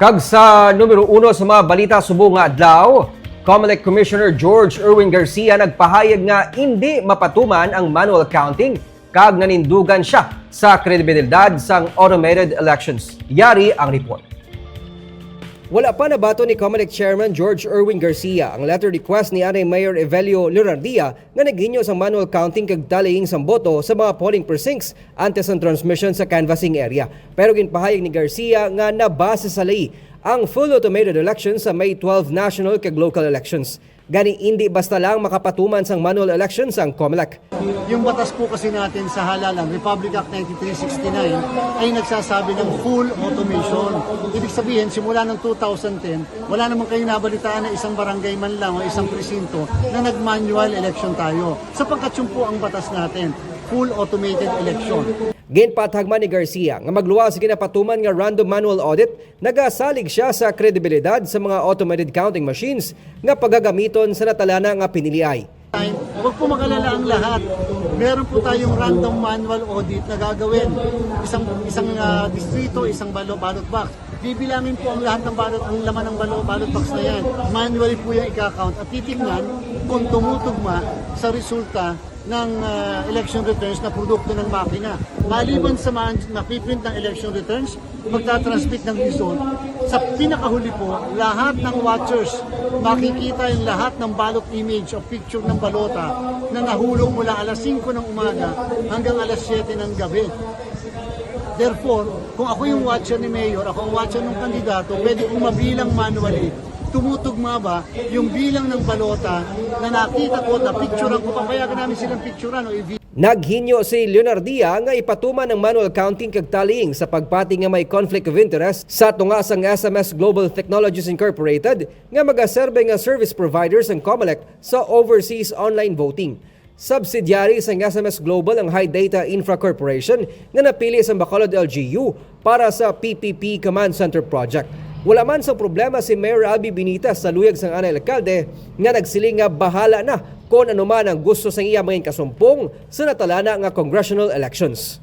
Kag sa numero uno sa mga balita subong nga adlaw, Comelec Commissioner George Erwin Garcia nagpahayag nga hindi mapatuman ang manual counting kag nanindugan siya sa kredibilidad sang automated elections. Yari ang report. Wala pa nabato ni Comelec Chairman George Erwin Garcia ang letter request ni Anay Mayor Evelio Leonardia nga naghinyo sa manual counting kag tallying sang boto sa mga polling precincts antes ang transmission sa canvassing area. Pero ginpahayag ni Garcia nga nabase sa lay ang full automated elections sa May 12 national kag local elections. Gani hindi basta lang makapatuman sang manual elections ang Comelec. Yung batas po kasi natin sa halalan, Republic Act 9369, ay nagsasabi ng full automation. Ibig sabihin, simula ng 2010, wala naman kayo nabalitaan na isang barangay man lang o isang presinto na nag-manual election tayo. Sapagkat yun po ang batas natin, full automated election. Ginpathagman ni Garcia nga magluwas sa ginapatuman nga random manual audit, nagasalig siya sa kredibilidad sa mga automated counting machines nga pagagamiton sa natalana nga piniliay. huwag po magalala ang lahat. Meron po tayong random manual audit na gagawin. Isang isang ah, distrito, isang balo, ballot box. Bibilangin po ang lahat ng ballot, ang laman ng balo, ballot box na yan. Manually po yung i-count at titignan kung tumutugma sa resulta ng ah, election returns na produkto ng makina. Maliban sa man, napiprint ng election returns, magtatransmit ng result. Sa pinakahuli po, lahat ng watchers makikita yung lahat ng ballot image o picture ng balota na nahulog mula alas 5 ng umaga hanggang alas 7 ng gabi. Therefore, kung ako yung watcher ni Mayor, ako ang watcher ng kandidato, pwede kong mabilang manually tumutugma ba yung bilang ng balota na nakita ko, na picturean ko, papayagan namin silang picturean o i Naghinyo si Leonardia nga ipatuman ng manual counting kag tallying sa pagpati nga may conflict of interest sa tunga sang SMS Global Technologies Incorporated nga magaserbe nga service providers ang COMELEC sa overseas online voting. Subsidiary sa SMS Global ang High Data Infra Corporation nga napili sa Bacolod LGU para sa PPP Command Center Project. Wala man sa problema si Mayor Albi Benitez sa luyag sang anay alkalde nga nagsiling nga bahala na kung ano man ang gusto sa iya mga kasumpong sa natalana nga congressional elections.